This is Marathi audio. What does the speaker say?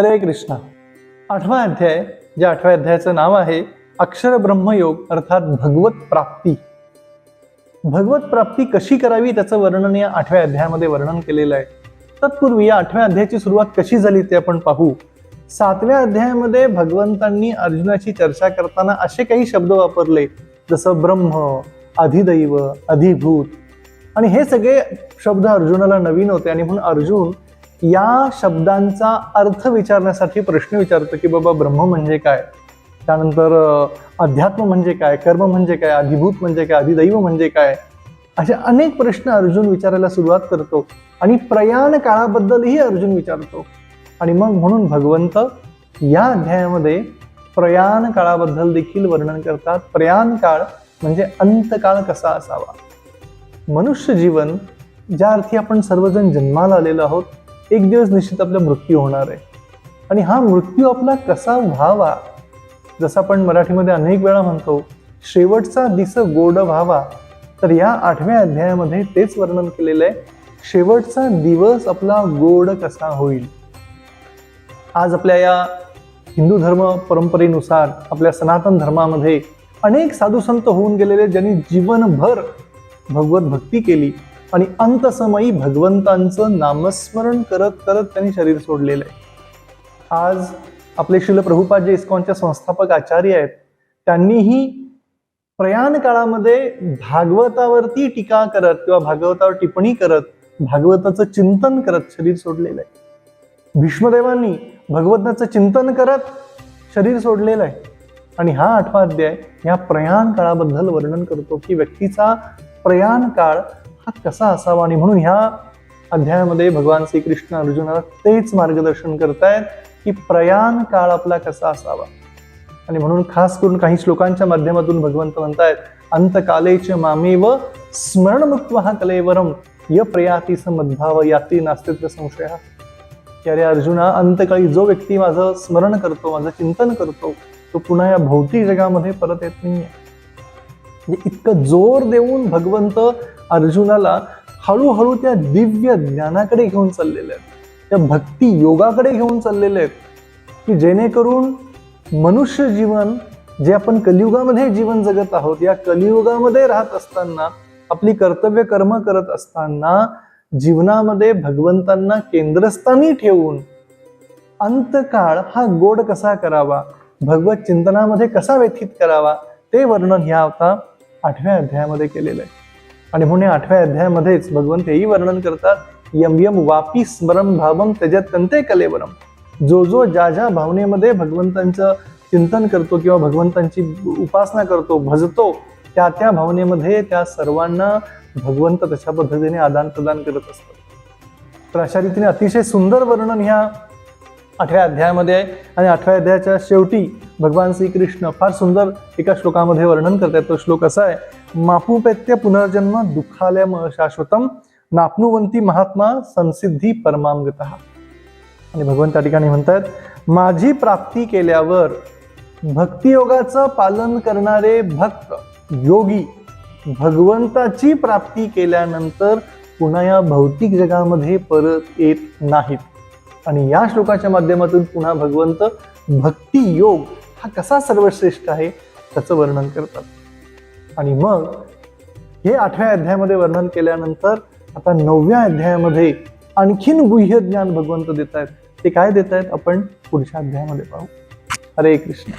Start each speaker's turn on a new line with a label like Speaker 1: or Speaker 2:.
Speaker 1: हरे कृष्णा. आठवा अध्याय ज्या आठव्या अध्यायाचं नाव आहे अक्षर ब्रह्मयोग अर्थात भगवत प्राप्ती. भगवत प्राप्ती कशी करावी त्याचं वर्णन या आठव्या अध्यायामध्ये वर्णन केलेलं आहे. तत्पूर्वी या आठव्या अध्यायाची सुरुवात कशी झाली ते आपण पाहू. सातव्या अध्यायामध्ये भगवंतांनी अर्जुनाची चर्चा करताना असे काही शब्द वापरले जसं ब्रह्म अधिदैव अधिभूत. आणि हे सगळे शब्द अर्जुनाला नवीन होते आणि म्हणून अर्जुन या शब्दांचा अर्थ विचारण्यासाठी प्रश्न विचारतो की बाबा ब्रह्म म्हणजे काय? त्यानंतर अध्यात्म म्हणजे काय? कर्म म्हणजे काय? अधिभूत म्हणजे काय? अधिदैव म्हणजे काय? असे अनेक प्रश्न अर्जुन विचारायला सुरुवात करतो आणि प्रयाण काळाबद्दलही अर्जुन विचारतो. आणि मग म्हणून भगवंत या अध्यायामध्ये प्रयाण काळाबद्दल देखील वर्णन करतात. प्रयाण काळ म्हणजे अंतकाळ कसा असावा? मनुष्य जीवन ज्या अर्थी आपण सर्वजण जन्माला आलेलो आहोत एक दिवस निश्चित आपला मृत्यू होणार आहे. आणि हा मृत्यू आपला कसा व्हावा? जसं आपण मराठीमध्ये अनेक वेळा म्हणतो शेवटचा दिस गोड व्हावा. तर या आठव्या अध्यायामध्ये तेच वर्णन केलेलं आहे शेवटचा दिवस आपला गोड कसा होईल? आज आपल्या या हिंदू धर्म परंपरेनुसार आपल्या सनातन धर्मामध्ये अनेक साधू संत होऊन गेलेले ज्यांनी जीवनभर भगवत भक्ती केली. आणि अंतसमयी भगवंतांचं नामस्मरण करत करत त्यांनी शरीर सोडलेलं आहे. आज आपले शिल प्रभुपाद जे इस्कॉनच्या संस्थापक आचार्य आहेत त्यांनीही प्रयाण काळामध्ये भागवतावरती टीका करत किंवा भागवतावर टिप्पणी करत भागवताचं चिंतन करत शरीर सोडलेलं आहे. भीष्मदेवांनी भगवंताचं चिंतन करत शरीर सोडलेलं आहे. आणि हा आठवा अध्याय या प्रयाण काळाबद्दल वर्णन करतो की व्यक्तीचा प्रयाण काळ हा कसा असावा? आणि म्हणून ह्या अध्यायामध्ये भगवान श्रीकृष्ण अर्जुनाला तेच मार्गदर्शन करतायत की प्रयाण काळ आपला कसा असावा. आणि म्हणून खास करून काही श्लोकांच्या माध्यमातून भगवंत म्हणतायत अंतकालेचे मामेव स्मरणमुक्त हा कलेवरम य प्रयाती मद्भाव याती नास्तित्व संशय. की अरे अर्जुना अंतकाळी जो व्यक्ती माझं स्मरण करतो माझं चिंतन करतो तो पुन्हा या भौतिक जगामध्ये परत येत नाहीये. इतकं जोर देऊन भगवंत अर्जुनाला हळूहळू त्या दिव्य ज्ञानाकडे घेऊन चाललेले आहेत. त्या भक्ती योगाकडे घेऊन चाललेले आहेत की जेणेकरून मनुष्य जीवन जे आपण कलियुगामध्ये जीवन जगत आहोत या कलियुगामध्ये राहत असताना आपली कर्तव्य कर्म करत असताना जीवनामध्ये भगवंतांना केंद्रस्थानी ठेवून अंतकाळ हा गोड कसा करावा भगवत चिंतनामध्ये कसा व्यथित करावा ते वर्णन ह्या होता आठव्या अध्यायामध्ये केलेलं आहे. आणि म्हणून या आठव्या अध्यायामध्येच भगवंत हेही वर्णन करतात यम यम वापी स्मरण भावम त्याच्यात तंते कलेवरम. जो जो ज्या ज्या भावनेमध्ये भगवंतांचं चिंतन करतो किंवा भगवंतांची उपासना करतो भजतो त्या त्या भावनेमध्ये त्या सर्वांना भगवंत तशा पद्धतीने आदान प्रदान करत असतात. तर अशा रीतीने अतिशय सुंदर वर्णन ह्या आठव्या अध्यायामध्ये आहे. आणि आठव्या अध्यायाच्या शेवटी भगवान श्रीकृष्ण फार सुंदर एका श्लोकामध्ये वर्णन करतात तो श्लोक असा आहे मापुपेत्य पुनर्जन्म दुःखालयम शाश्वतम नापनुवंती महात्मा संसिद्धी परमांगत आणि भगवंत त्या ठिकाणी म्हणतात माझी प्राप्ती केल्यावर भक्तियोगाचं पालन करणारे भक्त योगी भगवंताची प्राप्ती केल्यानंतर पुन्हा या भौतिक जगामध्ये परत येत नाहीत. आणि या श्लोकाच्या माध्यमातून पुन्हा भगवंत भक्ती योग हा कसा सर्वश्रेष्ठ आहे त्याचं वर्णन करतात. आणि मग हे आठव्या अध्यायामध्ये वर्णन केल्यानंतर आता नवव्या अध्यायामध्ये आणखीन गुह्य ज्ञान भगवंत देत आहेत ते काय देत आहेत आपण पुढच्या अध्यायामध्ये पाहू. हरे कृष्ण.